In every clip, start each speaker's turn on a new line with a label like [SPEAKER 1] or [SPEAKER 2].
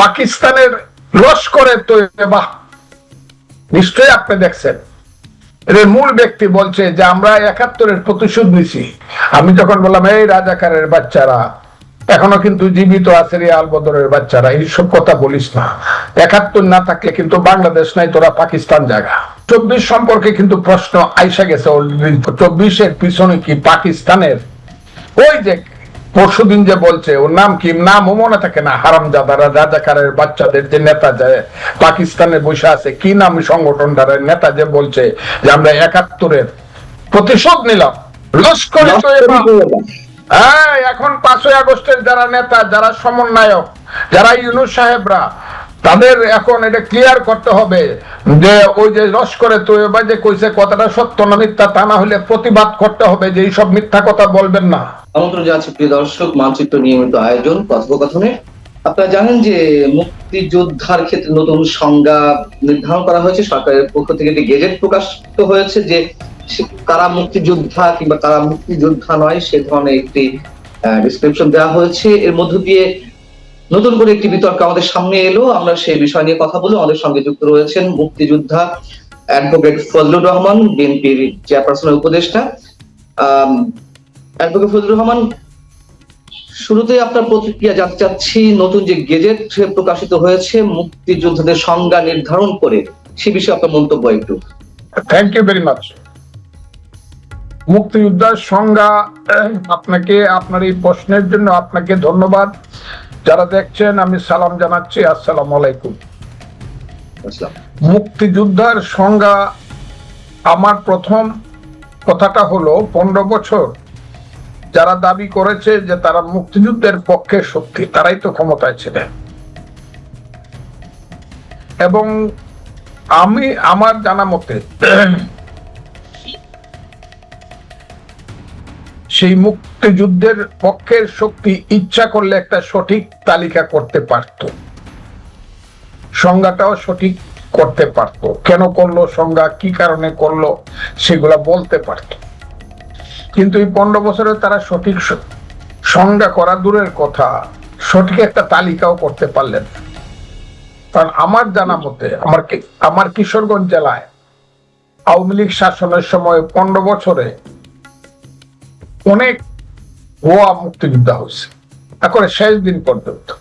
[SPEAKER 1] পাকিস্তানের লস্করে তৈবা নিশ্চয়ই আপনি দেখছেন। এর মূল ব্যক্তি বলছে যে আমরা একাত্তরের প্রতিশোধ নিছি। আমি যখন বললাম, এই রাজাকারের বাচ্চারা, এখনও কিন্তু জীবিত আছে রে আলবদরের বাচ্চারা এইসব কথা বলিস না। একাত্তর না থাকলে কিন্তু বাংলাদেশ নাই, তোরা পাকিস্তান জায়গা চব্বিশ সম্পর্কে কিন্তু প্রশ্ন আইসা গেছে চব্বিশের পিছনে কি পাকিস্তানের? ওই যে পরশুদিন যে বলছে ওর নাম কি? নামও মনে থাকে না। হারামজাদারা রাজাকারের বাচ্চাদের যে নেতা যে পাকিস্তানে বসে আছে কি নাম সংগঠনটার নেতা যে বলছে যে আমরা একাত্তরের প্রতিশোধ নিলাম। লস্করে হ্যাঁ এখন পাঁচই আগস্টের যারা নেতা যারা সমন্বয়ক যারা ইউনুস সাহেবরা তাদের এখন এটা ক্লিয়ার করতে হবে যে ওই যে লস্করে তৈবা যে কইছে, কথাটা সত্য না মিথ্যা, তা না হলে প্রতিবাদ করতে হবে যে এইসব মিথ্যা কথা বলবেন না।
[SPEAKER 2] আমন্ত্রণ জানাচ্ছি প্রিয় দর্শক, মানচিত্র নিয়মিত আয়োজন, কথোপকথনে। আপনারা জানেন যে মুক্তিযোদ্ধার ক্ষেত্রে নতুন সংজ্ঞা নির্ধারণ করা হয়েছে। সরকারের পক্ষ থেকে একটি গেজেট প্রকাশিত হয়েছে যে কারা মুক্তিযোদ্ধা কিংবা কারা মুক্তিযোদ্ধা নয়, সে ধরনের একটি ডিসক্রিপশন দেওয়া হয়েছে। এর মধ্য দিয়ে নতুন করে একটি বিতর্ক আমাদের সামনে এলো। আমরা সেই বিষয় নিয়ে কথা বলে আমাদের সঙ্গে যুক্ত রয়েছেন মুক্তিযোদ্ধা অ্যাডভোকেট ফজলুর রহমান, বিএনপির চেয়ারপারসনের উপদেষ্টা। অ্যাডভোকেট ফজলুর রহমান, শুরুতে আপনার প্রতিক্রিয়া জানতে চাচ্ছি, নতুন যে গেজেট প্রকাশিত হয়েছে, মুক্তিযোদ্ধাদের সংজ্ঞা নির্ধারণ করে, সে বিষয়ে আপনার মন্তব্য একটু।
[SPEAKER 1] থ্যাংক ইউ ভেরি মাচ মুক্তিযোদ্ধার সংজ্ঞা, আপনাকে, আপনার এই প্রশ্নের জন্য আপনাকে ধন্যবাদ। যারা দেখছেন আমি সালাম জানাচ্ছি। আসসালাম আলাইকুম। মুক্তিযোদ্ধার সংজ্ঞা আমার প্রথম কথাটা হলো পনেরো বছর যারা দাবি করেছে যে তারা মুক্তিযুদ্ধের পক্ষে শক্তি তারাই তো ক্ষমতায় ছিলেন। এবং আমি আমার জানা মতে সেই মুক্তিযুদ্ধের পক্ষের শক্তি ইচ্ছা করলে একটা সঠিক তালিকা করতে পারতো। সংজ্ঞাটাও সঠিক করতে পারতো। কেন করল, সংজ্ঞা কি কারণে করল, সেগুলা বলতে পারতো। কিন্তু এই পনেরো বছরে তারা সঠিক সংজ্ঞা করা দূরের কথা, সঠিক একটা তালিকাও করতে পারলেন কারণ আমার জানা মতে, আমার আমার কিশোরগঞ্জ জেলায় আওয়ামী লীগ শাসনের সময় পনেরো বছরে অনেক ভুয়া মুক্তিযোদ্ধা হয়েছে। এখন শেষ দিন পর্যন্ত।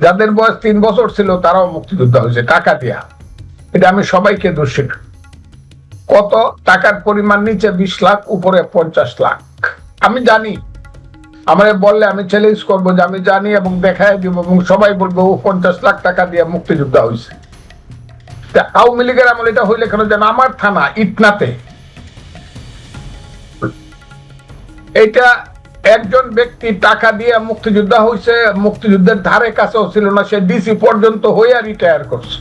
[SPEAKER 1] যাদের বয়স তিন বছর ছিল, তারাও মুক্তিযোদ্ধা হয়েছে। টাকা দিয়া। এটা আমি সবাইকে দোষী কত টাকার পরিমাণ নিচে বিশ লাখ, উপরে পঞ্চাশ লাখ। আমি জানি। আমার বললে আমি চ্যালেঞ্জ করব যে আমি জানি এবং দেখাই দিব এবং সবাই বলব, ও, পঞ্চাশ লাখ টাকা দিয়ে মুক্তিযোদ্ধা হয়েছে। আওয়ামী লীগের আমল এটা হইলে কেন যেন আমার থানা, ইটনাতে এটা একজন ব্যক্তি টাকা দিয়ে মুক্তিযোদ্ধা হয়েছে মুক্তিযুদ্ধের ধারে কাছেও ছিল না, সে ডিসি পর্যন্ত হইয়া রিটায়ার করছে।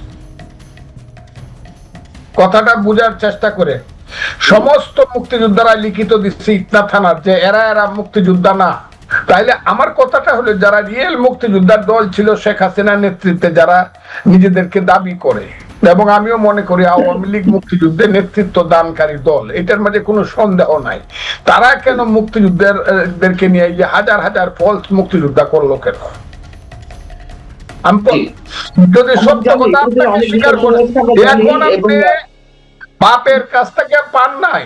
[SPEAKER 1] কথাটা বুঝার চেষ্টা করে। সমস্ত মুক্তিযোদ্ধারা লিখিত দিচ্ছে ইতনা থানার যে এরা এরা মুক্তিযোদ্ধা না। তাইলে আমার কথাটা হলো, যারা রিয়েল মুক্তিযোদ্ধার দল ছিল, শেখ হাসিনার নেতৃত্বে যারা নিজেদেরকে দাবি করে এবং আমিও মনে করি আওয়ামী লীগ মুক্তিযুদ্ধের নেতৃত্ব দানকারী দল। এটার মাঝে কোনো সন্দেহ নাই। তারা কেন মুক্তিযুদ্ধের দেরকে নিয়ে যে হাজার হাজার ফলস মুক্তিযোদ্ধা করল কেন। যদি সত্য কথা আপনাকে স্বীকার এখন আপনি বাপের কাছ থেকে পান নাই।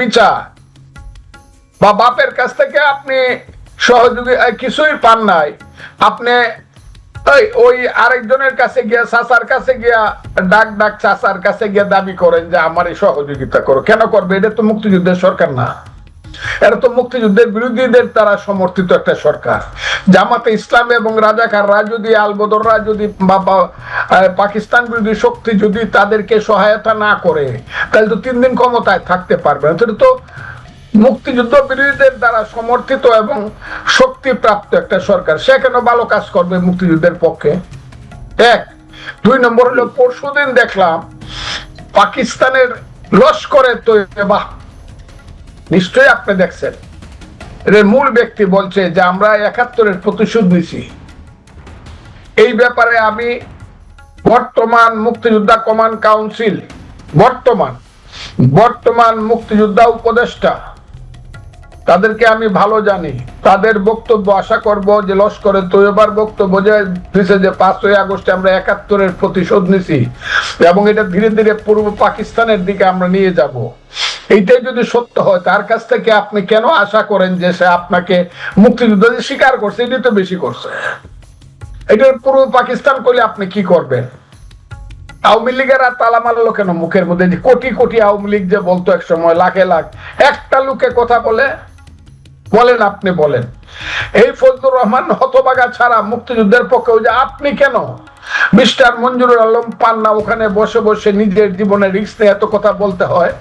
[SPEAKER 1] বিচার। বা বাপের কাছ থেকে আপনি সহযোগী কিছুই পান নাই। আপনি ওই আরেকজনের কাছে গিয়া, চাচার কাছে গিয়া, ডাক ডাক চাচার কাছে গিয়া দাবি করেন যে আমার এই সহযোগিতা করো। কেন করবে? এটা তো মুক্তিযুদ্ধের সরকার না। এটা তো মুক্তিযুদ্ধের বিরোধীদের সমর্থিত একটা সরকার। জামাতে ইসলাম এবং রাজাকাররা যদি আলবদররা যদি পাকিস্তান বিরোধী শক্তি যদি তাদেরকে সহায়তা না করে, তাহলে তো তিন দিন ক্ষমতায় থাকতে পারবে না। তো মুক্তিযুদ্ধ বিরোধীদের দ্বারা সমর্থিত এবং শক্তিপ্রাপ্ত একটা সরকার, সে কেন ভালো কাজ করবে মুক্তিযুদ্ধের পক্ষে? এক। দুই নম্বর হলো, পরশুদিন দেখলাম পাকিস্তানের লস্করে তৈবা নিশ্চয়ই আপনি দেখছেন। এর মূল ব্যক্তি বলছে যে, আমরা একাত্তরের প্রতিশোধ নিছি এই ব্যাপারে আমি বর্তমান মুক্তিযোদ্ধা কমান্ড কাউন্সিল, বর্তমান বর্তমান মুক্তিযোদ্ধা উপদেষ্টা তাদেরকে আমি ভালো জানি। তাদের বক্তব্য আশা করব যে লস্করে তো এবার বক্তব্য যে দিছে যে পাঁচই আগস্টে আমরা একাত্তরের প্রতিশোধ নিছি এবং এটা ধীরে ধীরে পূর্ব পাকিস্তানের দিকে আমরা নিয়ে যাব। এইটাই যদি সত্য হয়, তার কাছ থেকে আপনি কেন আশা করেন যে সে আপনাকে মুক্তিযুদ্ধ স্বীকার করছে এটি তো বেশি করছে। এটার পূর্ব পাকিস্তান করলে আপনি কি করবেন? আওয়ামী লীগের আর তালা মারলো কেন মুখের মধ্যে? কোটি কোটি আওয়ামী লীগ যে বলতো এক সময় লাখে লাখ। একটা লোকে কথা বলে বলেন, আপনি বলেন। এই ফজলুর রহমান হতবাগা ছাড়া মুক্তিযুদ্ধের পক্ষে যে আপনি কেন? মিস্টার মঞ্জুরুল আলম পান্না ওখানে বসে বসে নিজের জীবনে রিস্ক নিয়ে এত কথা বলতে হয়?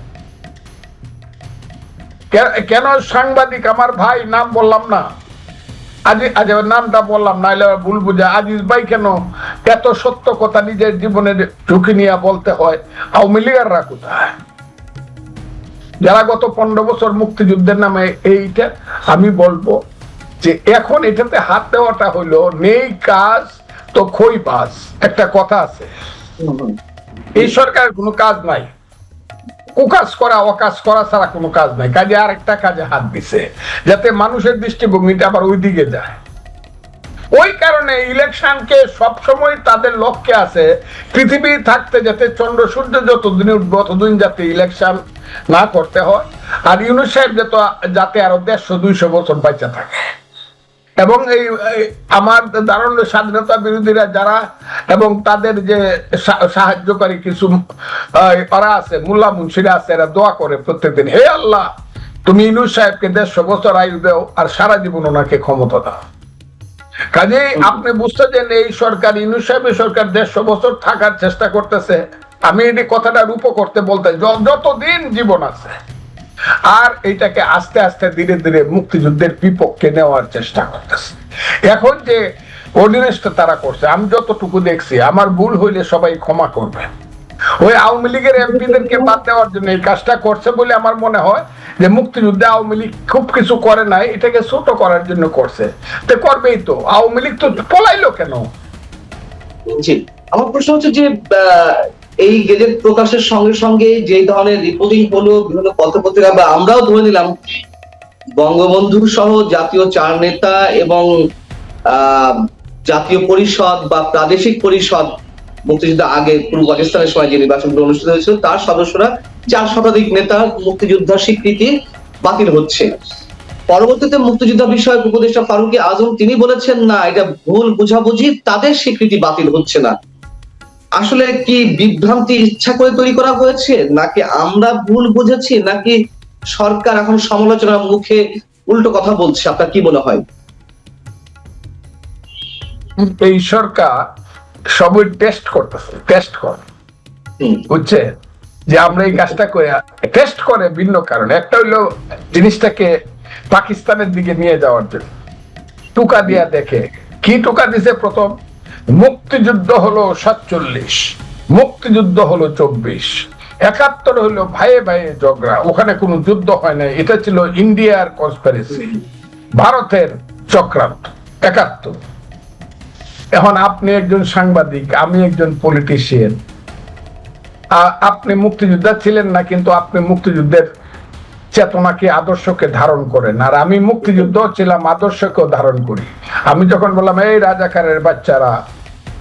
[SPEAKER 1] কেন সাংবাদিক? আমার ভাই, নাম বললাম না। আজি আজ নামটা বললাম আবার ভুল বুঝে। আজিজ ভাই কেন এত সত্য কথা নিজের জীবনের ঝুঁকি নিয়ে বলতে হয়? আওয়ামী লীগাররা কোথায়? যারা গত পনেরো বছর মুক্তিযুদ্ধের নামে এইটা আমি বলব যে এখন এটাতে হাত দেওয়াটা হলো নেই কাজ তো খই বাস একটা কথা আছে। এই সরকারের কোনো কাজ নাই। কুকাজ করা, অকাজ করা ছাড়া কোনো কাজ নাই। কাজে আরেকটা কাজে হাত দিছে। যাতে মানুষের দৃষ্টিভঙ্গিটা আবার ওই দিকে যায়। ওই কারণে ইলেকশনকে সবসময় তাদের লক্ষ্যে আছে পৃথিবী থাকতে যাতে চন্দ্র সূর্য যতদিন ততদিন যাতে ইলেকশন না করতে হয়। আর ইউনুস সাহেব যত যাতে আরও দেড়শো, দুইশো বছর বাচ্চা থাকে। এবং এই আমার দারুণ স্বাধীনতা বিরোধীরা যারা এবং তাদের যে সাহায্যকারী কিছু ওরা আছে, মোল্লা মুন্সিরা আছে, এরা দোয়া করে প্রত্যেকদিন, হে আল্লাহ, তুমি ইনুস সাহেবকে দেড়শো বছর আয়ু দাও আর সারা জীবন ওনাকে ক্ষমতা দাও। কাজেই আপনি বুঝতেছেন এই সরকার সাহেবের সরকার দেড়শো বছর থাকার চেষ্টা করতেছে। আমি এই কথাটা রূপ করতে বলতে যতদিন জীবন আছে আর এটাকে আস্তে আস্তে ধীরে ধীরে মুক্তিযুদ্ধের বিপক্ষে নেওয়ার চেষ্টা করতেছে। এখন যে অর্ডিনেন্সটা তারা করছে আমি যতটুকু দেখছি আমার ভুল হইলে সবাই ক্ষমা করবে। ওই আওয়ামী লীগের এমপিদেরকে বাদ দেওয়ার জন্য এই কাজটা করছে বলে আমার মনে হয় যে মুক্তিযুদ্ধে আওয়ামী লীগ খুব কিছু করে নাই, এটাকে ছোট করার জন্য করছে। তো করবেই তো, আওয়ামী লীগ তো পলাইলো কেন?
[SPEAKER 2] জি, আমার প্রশ্ন হচ্ছে যে এই গেজেট প্রকাশের সঙ্গে সঙ্গে যে ধরনের রিপোর্টিং হলো, বিভিন্ন পত্রপত্রিকা, বা আমরাও ধরে নিলাম বঙ্গবন্ধু সহ জাতীয় চার নেতা এবং জাতীয় পরিষদ বা প্রাদেশিক পরিষদ মুক্তিযুদ্ধ আগে পূর্ব পাকিস্তানের সময় যে নির্বাচনগুলো অনুষ্ঠিত হয়েছিল, তার সদস্যরা চার শতাধিক নেতা মুক্তিযোদ্ধার স্বীকৃতি বাতিল হচ্ছে। পরবর্তীতে মুক্তিযুদ্ধ বিষয়ক উপদেষ্টা ফারুকি আজম, তিনি বলেছেন, না, এটা ভুল বুঝাবুঝি, তাদের স্বীকৃতি বাতিল হচ্ছে না। আসলে কি বিভ্রান্তি ইচ্ছা করে তৈরি করা হয়েছে? নাকি আমরা ভুল বুঝেছি? নাকি সরকার এখন সমালোচনার মুখে উল্টো কথা বলছে? আপনার কি মনে হয়?
[SPEAKER 1] এই সরকার সবই টেস্ট করতেছে টেস্ট করে। বুঝছে? যে আমরা এই কাজটা করে টেস্ট করে ভিন্ন কারণে। একটা হইল জিনিসটাকে পাকিস্তানের দিকে নিয়ে যাওয়ার জন্য। টুকা দিয়া দেখে। কি টুকা দিছে প্রথম? মুক্তিযুদ্ধ হলো সাতচল্লিশ মুক্তিযুদ্ধ হলো চব্বিশ। একাত্তর হলো ভাইয়ে ভাইয়ে ঝগড়া। ওখানে কোনো যুদ্ধ হয় না এটা ছিল ইন্ডিয়ার কনস্পারেসি ভারতের চক্রান্ত একাত্তর। এখন আপনি একজন সাংবাদিক, আমি একজন পলিটিশিয়ান আপনি মুক্তিযোদ্ধা ছিলেন না, কিন্তু আপনি মুক্তিযুদ্ধের চেতনাকে, আদর্শকে ধারণ করেন। আর আমি মুক্তিযুদ্ধ ছিলাম, আদর্শকেও ধারণ করি। আমি যখন বললাম, এই রাজাকারের বাচ্চারা,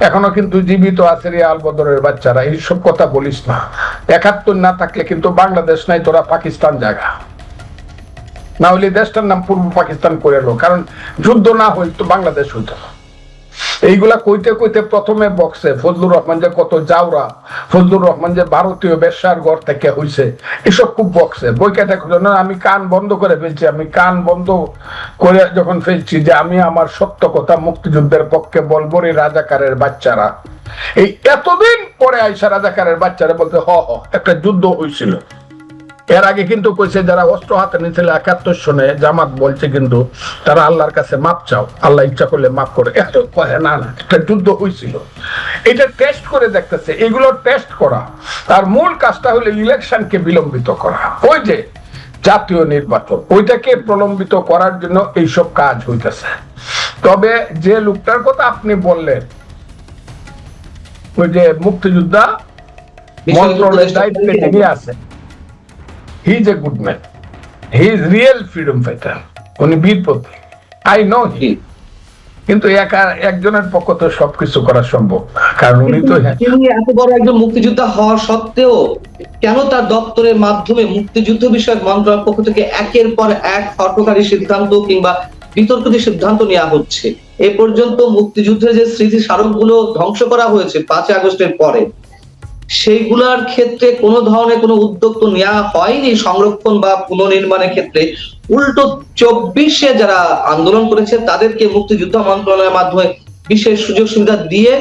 [SPEAKER 1] এখনও কিন্তু জীবিত আছে রে আলবদরের বাচ্চারা, এইসব কথা বলিস না। একাত্তর না থাকলে কিন্তু বাংলাদেশ নাই, তোরা পাকিস্তান জায়গা না হলে দেশটার নাম পূর্ব পাকিস্তান করে এলো কারণ যুদ্ধ না হইল তো বাংলাদেশ হইতো না। এইগুলা কইতে কইতে প্রথমে বক্সে, ফজলুর রহমান যে কত জাউরা ফজলুর রহমান যে ভারতীয় বেশ্যার ঘর থেকে হইছে, এসব খুব বক্সে। বইকে দেখো আমি কান বন্ধ করে ফেলছি, আমি কান বন্ধ করে যখন ফেলছি যে আমি আমার সত্য কথা মুক্তিযুদ্ধের পক্ষে বলব রে রাজাকারের বাচ্চারা। এই এতদিন পরে আইসা রাজাকারের বাচ্চারা বলতে, হ হ, একটা যুদ্ধ হয়েছিল এর আগে কিন্তু কইছে যারা অস্ত্র হাতে নিয়েছিল একাত্তর সনে জামাত বলছে কিন্তু তারা আল্লাহর কাছে মাপ চাও। আল্লাহ ইচ্ছা করলে মাপ করে। এত কয়ে না না একটা যুদ্ধ হয়েছিল এটা টেস্ট করে দেখতেছে এগুলো টেস্ট করা। তার মূল কাজটা হলো ইলেকশনকে বিলম্বিত করা। ওই যে জাতীয় নির্বাচন ওইটাকে প্রলম্বিত করার জন্য এইসব কাজ হইতেছে। তবে যে লোকটার কথা আপনি বললেন ওই যে মুক্তিযোদ্ধা মন্ত্রণালয়ের দায়িত্বে যিনি আছেন he is a good man he is real freedom fighter উনি বীর প্রতীক আই নো হি। কিন্তু একা একজনের পক্ষ তো সবকিছু করা সম্ভব কারণ উনি তো
[SPEAKER 2] তিনি এত বড় একজন মুক্তিযোদ্ধা হওয়া সত্ত্বেও কেন তার দপ্তরের মাধ্যমে মুক্তিযুদ্ধ বিষয়ক মন্ত্রণালয়ের পক্ষ থেকে একের পর এক হঠকারী সিদ্ধান্ত কিংবা বিতর্কিত সিদ্ধান্ত নেওয়া হচ্ছে? এ পর্যন্ত মুক্তিযুদ্ধের যে স্মৃতি স্মারকগুলো ধ্বংস করা হয়েছে পাঁচই আগস্টের পরে সেইগুলার ক্ষেত্রে কোনো ধরনের কোনো উদ্যোগ তো নেওয়া হয়নি সংরক্ষণ বা পুনর্নির্মাণের ক্ষেত্রে। উল্টো চব্বিশে যারা আন্দোলন করেছে, তাদেরকে মুক্তিযুদ্ধ মন্ত্রণালয়ের মাধ্যমে বিশেষ সুযোগ সুবিধা দিয়ে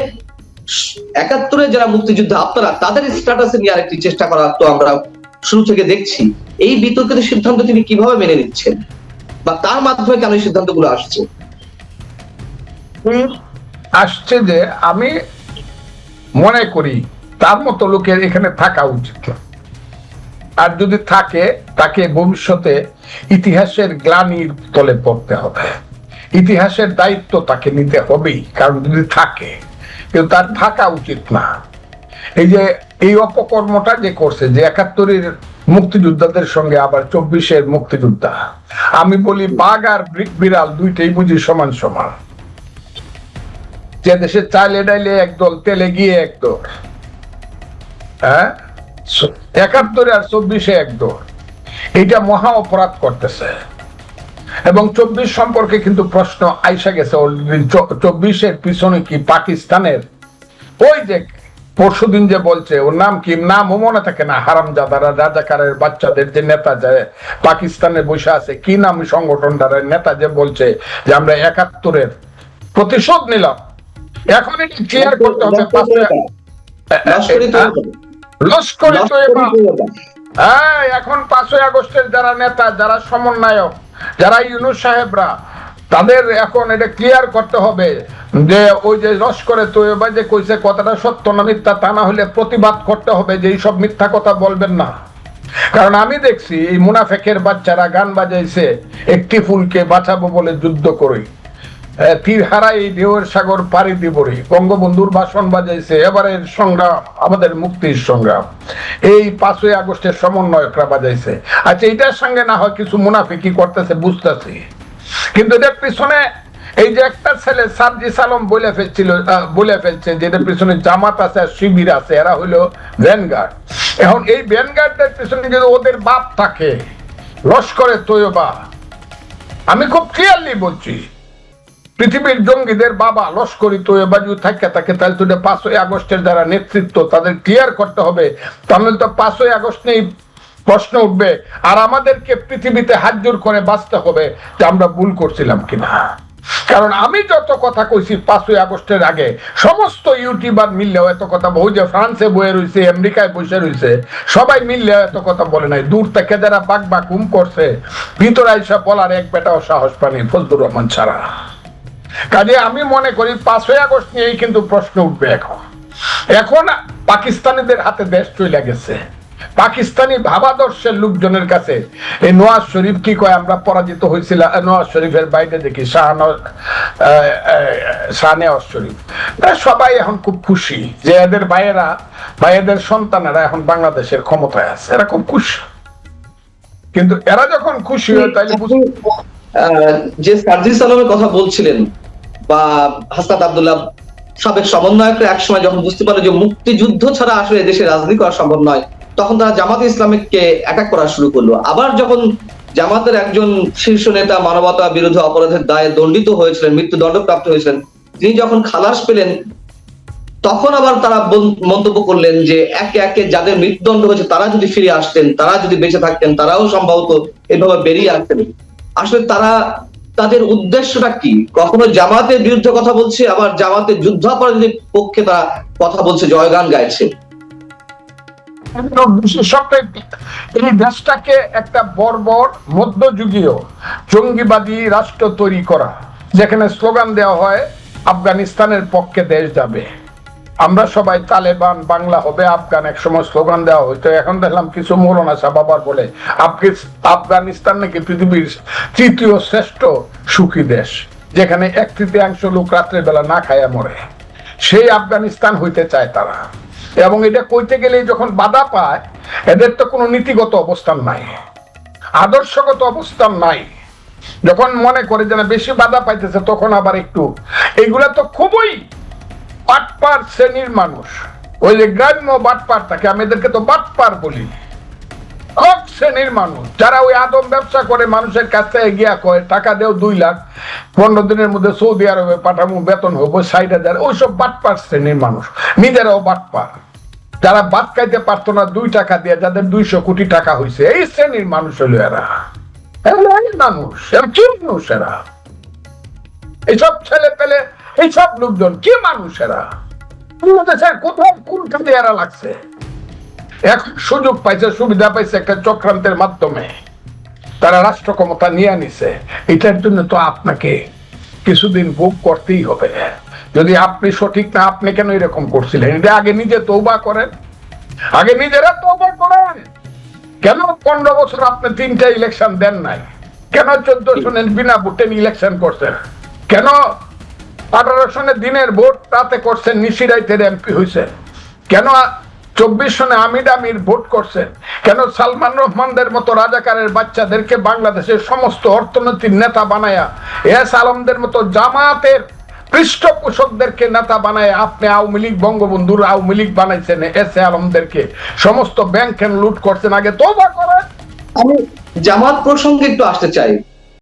[SPEAKER 2] একাত্তরে যারা মুক্তিযুদ্ধ আপনারা তাদের স্ট্যাটাসে নেওয়ার একটি চেষ্টা করা তো আমরা শুরু থেকে দেখছি। এই বিতর্কিত সিদ্ধান্ত তিনি কীভাবে মেনে নিচ্ছেন? বা তার মাধ্যমে কেন এই সিদ্ধান্তগুলো আসছে?
[SPEAKER 1] আসছে যে আমি মনে করি তার মতো লোকের এখানে থাকা উচিত। আর যদি থাকে, তাকে ভবিষ্যতে ইতিহাসের গ্লানির তলে পড়তে হবে। ইতিহাসের দায়িত্ব তাকে নিতে হবেই, কারণ যদি থাকে, কিন্তু তার থাকা উচিত না। এই যে, এই অপকর্মটা যে করছে, যে একাত্তরের মুক্তিযোদ্ধাদের সঙ্গে আবার চব্বিশের মুক্তিযোদ্ধা, আমি বলি বাঘ আর বিড়াল দুইটাই বুঝি সমান সমান। যে দেশে চাইলে ডাইলে একদল তেলে গিয়ে একদল হ্যাঁ? একাত্তরে আর চব্বিশে একদল এইটা মহা অপরাধ করতেছে। এবং চব্বিশ সম্পর্কে কিন্তু প্রশ্ন আইসা গেছে চব্বিশের পিছনে কি পাকিস্তানের? ওই যে পরশুদিন যে বলছে ওর নাম কি? নামও মনে থাকে না। হারামজাদারা রাজাকারের বাচ্চাদের যে নেতা যে পাকিস্তানে বসে আছে কি নাম সংগঠনটার নেতা যে বলছে যে আমরা একাত্তরের প্রতিশোধ নিলাম। এখন এটি ক্লিয়ার করতে হবে
[SPEAKER 2] লস্করি তৈয়বা।
[SPEAKER 1] হ্যাঁ এখন পাঁচই আগস্টের যারা নেতা যারা সমন্বয়ক যারা ইউনুস সাহেবরা তাদের এখন এটা ক্লিয়ার করতে হবে যে ওই যে লস্করে তৈবা যে কইছে কথাটা সত্য না মিথ্যা তা না হলে প্রতিবাদ করতে হবে যে এইসব মিথ্যা কথা বলবেন না। কারণ আমি দেখছি এই মুনাফেকের বাচ্চারা গান বাজাইছে একটি ফুলকে বাঁচাবো বলে যুদ্ধ করি আহ, হারাই ঢেউয়ের সাগর পাড়ি দিবরি বঙ্গবন্ধুর ভাষণ বাজাইছে এবারের সংগ্রাম আমাদের মুক্তির সংগ্রাম। এই পাঁচই আগস্টের সমন্বয়করা বাজাইছে। আচ্ছা এটার সঙ্গে না হয় কিছু মুনাফিকি করতেছে বুঝতেছি। কিন্তু এটার পিছনে এই যে একটা ছেলে সার্জি সালম বলে ফেলছিল বলে ফেলছে যে এটার পিছনে জামাত আছে আর শিবির আছে এরা হলো ভ্যানগার্ড। এখন এই ভ্যানগার্ডের পিছনে যদি ওদের বাপ থাকে লস্করে তৈবা আমি খুব ক্লিয়ারলি বলছি পৃথিবীর জঙ্গিদের বাবা লস্করি তো বাজু থাকে থাকে তাহলে তো পাঁচই আগস্টের যারা নেতৃত্ব, তাদের ক্লিয়ার করতে হবে। তাহলে তো পাঁচই আগস্ট নেই প্রশ্ন উঠবে, আর আমাদেরকে পৃথিবীতে হাত জোর করে বাঁচতে হবে যে আমরা ভুল করছিলাম কিনা? কারণ আমি যত কথা কইছি পাঁচই আগস্টের আগে, সমস্ত ইউটিউবার মিললেও এত কথা বহু যে ফ্রান্সে বয়ে রয়েছে আমেরিকায় বসে রয়েছে সবাই মিললেও এত কথা বলে নাই। দূর থেকে যারা বাক বাক হুম করছে, ভিতরে এসে বলার এক বেটাও সাহস পানি ফজলুর রহমান ছাড়া। কাজে আমি মনে করি পাঁচই আগস্ট নিয়েই কিন্তু প্রশ্ন উঠবে এখন। এখন পাকিস্তানিদের হাতে দেশ চলে গেছে। পাকিস্তানি ভাবাদর্শের লোকজনের কাছে এই নওয়াজ শরীফ কি কয়, আমরা পরাজিত হয়েছিলাম নওয়াজ শরীফের বাইরে দেখি, শাহান শরীফ। সবাই এখন খুব খুশি যে এদের ভাইয়েরা বা এদের সন্তানেরা এখন বাংলাদেশের ক্ষমতায় আছে, এরা খুব খুশি। কিন্তু এরা যখন খুশি হয়, তাহলে
[SPEAKER 2] যে সার্জিস আলমের কথা বলছিলেন বা হাসনাত আব্দুল্লাহ সাবেক সমন্বয়করা একসময় যখন বুঝতে পারল যে মুক্তিযুদ্ধ ছাড়া আসলে দেশে রাজনীতি করা সম্ভব নয়, তখন তারা জামাত ইসলামীকে অ্যাটাক করা শুরু করল। আবার যখন জামাতের একজন শীর্ষ নেতা মানবতা বিরোধী অপরাধের দায়ে দণ্ডিত হয়েছিলেন, মৃত্যুদণ্ডপ্রাপ্ত হয়েছিলেন, তিনি যখন খালাস পেলেন, তখন আবার তারা মন্তব্য করলেন যে একে একে যাদের মৃত্যুদণ্ড হয়েছে, তারা যদি ফিরে আসতেন, তারা যদি বেঁচে থাকতেন, তারাও সম্ভবত এভাবে বেরিয়ে আসতেন। আসলে তারা তাদের উদ্দেশ্যটা কি? কখনো জামাতের বিরুদ্ধে কথা বলছে? আবার জামাতের যুদ্ধাপরাধীদের পক্ষে তারা কথা বলছে জয়গান গাইছে?
[SPEAKER 1] এই দেশটাকে একটা বর্বর মধ্যযুগীয় জঙ্গিবাদী রাষ্ট্র তৈরি করা। যেখানে স্লোগান দেওয়া হয়, আফগানিস্তানের পক্ষে দেশ যাবে। আমরা সবাই তালেবান, বাংলা হবে, আফগান এক সময় স্লোগান দেওয়া হইতো। এখন দেখলাম কিছু মৌলানা সাহেব আবার বলে আফগানিস্তান নাকি পৃথিবীর তৃতীয় শ্রেষ্ঠ সুখী দেশ, যেখানে এক তৃতীয়াংশ লোক রাত্রের বেলা না খায়া মরে। সেই আফগানিস্তান হইতে চায় তারা। এবং এটা কইতে গেলে যখন বাধা পায়, এদের তো কোনো নীতিগত অবস্থান নাই, আদর্শগত অবস্থান নাই। যখন মনে করে যেন বেশি বাধা পাইতেছে, তখন আবার একটু। এগুলা তো খুবই বাটপার শ্রেণির মানুষ। ওই যে গ্রাম্য বাটপার থাকে, আমি এদেরকে তো বাটপার বলি। এক শ্রেণির মানুষ, যারা ওই আদম ব্যবসা করে, মানুষের টাকা দেও দুই লাখ, পনেরো দিনের মধ্যে সৌদি আরবে পাঠামো, বেতন হব ষাট হাজার। ওইসব বাটপার শ্রেণির মানুষ, নিজেরাও বাটপার। যারা বাদ খাইতে পারতো না, দুই টাকা দিয়ে, যাদের দুইশো কোটি টাকা হয়েছে এই শ্রেণির মানুষ হলো এরা। মানুষ এরা। এইসব ছেলে পেলে এইসব লোকজন কি মানুষ এরা বাংলাদেশের কোথাও কোনখানে এরা লাগছে? এখন সুযোগ পাইছে সুবিধা পাইছে একটা চক্রান্তের মাধ্যমে। তারা রাষ্ট্র ক্ষমতা নিয়ে নিছে এটার জন্য তো আপনাকে কিছুদিন ভোগ করতেই হবে। যদি আপনি সঠিক না আপনি কেন এরকম করছিলেন? এটা আগে নিজে তৌবা করেন। আগে নিজেরা তৌবা করেন। কেন পনেরো বছর আপনি তিনটা ইলেকশন দেন নাই? কেন চোদ্দ শুনেন বিনা ভোটে ইলেকশন করছেন? কেন আঠারো দিনের করছেন নিশিরাইতের এমপি হয়েছে কেন চব্বিশ সনে আমির আমির ভোট করছেন? কেন সালমান রহমানদের মতো রাজাকারের বাচ্চাদেরকে বাংলাদেশের সমস্ত নেতা বানায়া, এস আলমদের মতো জামাতের পৃষ্ঠপোষকদেরকে নেতা বানায় আপনি আওয়ামী লীগ, বঙ্গবন্ধুর আওয়ামী লীগ বানাইছেন, এস এ আলমদেরকে? সমস্ত ব্যাংক লুট করছেন, আগে তোবা করেন।
[SPEAKER 2] আমি জামাত প্রসঙ্গে একটু আসতে চাই।